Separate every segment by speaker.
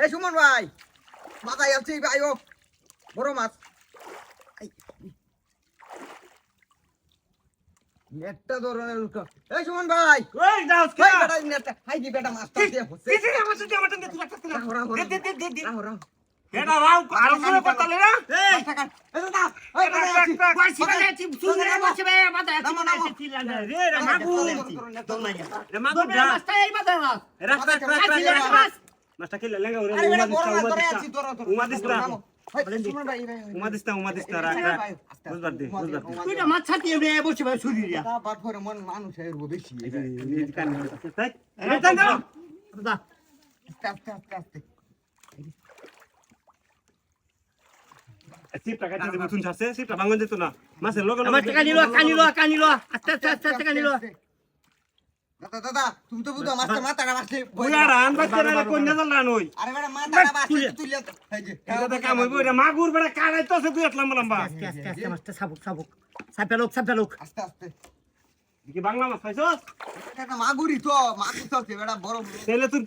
Speaker 1: এই সুমন ভাই মাথায় আছে ভাই ও বড় মাছ। নেটটা ধরনের উল্টো। এই সুমন ভাই।
Speaker 2: ওই
Speaker 1: নেটটা। হাই দি বেটা মাছটা দিয়ে হচ্ছে
Speaker 2: আমার সাথে আমার সাথে তুই একটা তুই
Speaker 1: রাহো, রাহো,
Speaker 2: দে দে দে দে দে।
Speaker 1: রাহো, রাহো।
Speaker 2: এটা রাও আর শুনে করতালে না এই
Speaker 1: মাছ থাকান। এই না, মাথায়-
Speaker 2: যাচ্ছি সুন্দর বসে বে মাথা
Speaker 1: নামো, নামো।
Speaker 2: রে রে মাগু রে মাগু যা
Speaker 3: এই
Speaker 2: রাখ
Speaker 1: মাছ,
Speaker 2: রাখ
Speaker 1: মাছ।
Speaker 2: মাছটা খেলে লেঙ্গা ওরে উমা দিস্তা। উমা দিস্তা উমা দিস্তা উমা দিস্তা রাখ রাখ। বুঝবার দে বুঝবার দে
Speaker 3: তুই না মাছ ছাতিয়ে বে বসে বে ছুরি দিয়া
Speaker 1: তা বাদ করে মন মানুষ এরবো বেশি
Speaker 2: এই কান তাই
Speaker 3: এই
Speaker 2: এই দাও
Speaker 3: দাদা
Speaker 1: আস্তে আস্তে আস্তে
Speaker 2: সিপটা কাটতে দেব তুই ছাড়ছে সিপটা ভাঙন যেত না মাছের লগে লগে
Speaker 3: মাছটা কানি লো কানি লো কানি লো আস্তে আস্তে আস্তে আস্তে কানি লো
Speaker 1: দাদা দাদা তুমি তো বুঝো মাছটা মাথাটা মাছটা
Speaker 2: বুয়া রান বাচ্চা রে কন্যা জাল রান হই
Speaker 1: আরে বেটা মাথাটা মাছটা তুলে এই যে
Speaker 2: কাম হইব এটা মাগুর বেটা কাড়াই তো আছে দুই লম্বা লম্বা
Speaker 3: আস্তে আস্তে আস্তে মাছটা সাবুক সাবুক সাপে লোক
Speaker 1: আস্তে আস্তে
Speaker 2: কি বাংলা মাছ খাইছস
Speaker 1: এটা মাগুরি তো মাছ তো বেটা বড়
Speaker 2: তাহলে তুই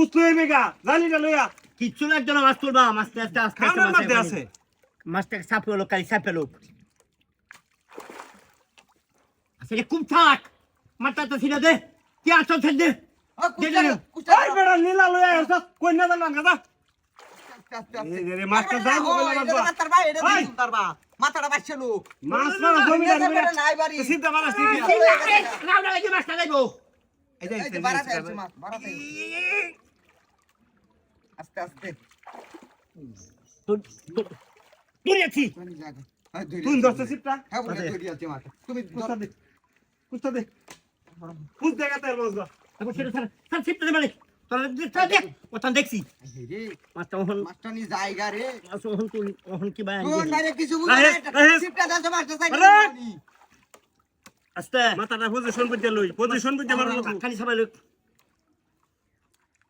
Speaker 2: আছে গা জানিটা লইয়া
Speaker 3: কিচ্ছু লাগতো না মাছ তুলবা আস্তে আস্তে আস্তে
Speaker 2: আছে।
Speaker 3: মাছটা সাপে লোক কালি সাপে লোক। আসলে খুব থাক। মাছটা তো ছিল দে। কি আসল ছেড়ে দে।
Speaker 2: নীলা লইয়া কন্যা জাল গাদা
Speaker 1: মাথাটা বাচ্চা
Speaker 2: মাছ মারা জমি লাগবে
Speaker 1: নাই বাড়ি।
Speaker 2: সিধা মারা
Speaker 3: মাছটা লাইবো
Speaker 2: এই যে
Speaker 1: বাড়াতে মাছ বাড়াতে আস্তে আস্তে। হ্যাঁ ধরে
Speaker 2: তুই দস্তে সিপটা
Speaker 1: হ্যাঁ বলে মাছ তুমি
Speaker 2: কুস্তা দে কুস্তা দে। কুস দেখা তার মাছ
Speaker 3: তারপর সেটা স্যার স্যার ছিপতে দে মানে দেখছি। মাছ
Speaker 2: মাথাটা পজিশন বুঝতে লই পজিশন বুঝতে
Speaker 3: খালি সবাই লোক।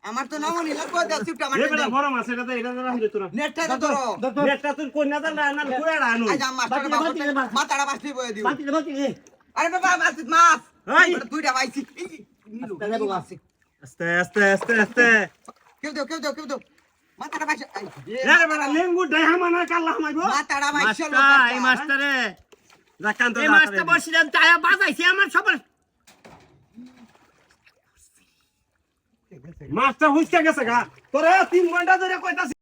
Speaker 1: আমার তো নামও নি লাগবে দাও সিপটা
Speaker 2: বড় মাছ এটা তোরা।
Speaker 1: নেটটা ধরো
Speaker 2: তুই না রান
Speaker 1: আজ। মাথাটা বয়ে দিও।
Speaker 3: দে
Speaker 1: আরে বাবা মাছ মাছ। দুইটা নিলো,
Speaker 3: বাবা।
Speaker 2: আস্তে আস্তে আস্তে আস্তে।
Speaker 1: কেউ দাও কেউ দাও কেউ দাও। মাথাটা বাছ এই
Speaker 2: আরে লেঙ্গু ডাইহা মানা কাল্লা
Speaker 1: মাথাটা
Speaker 3: বাজাইছে আমার সবার।
Speaker 2: হুইসকা গেছে গা। তোরা তিন ঘণ্টা ধরে কইতাছি।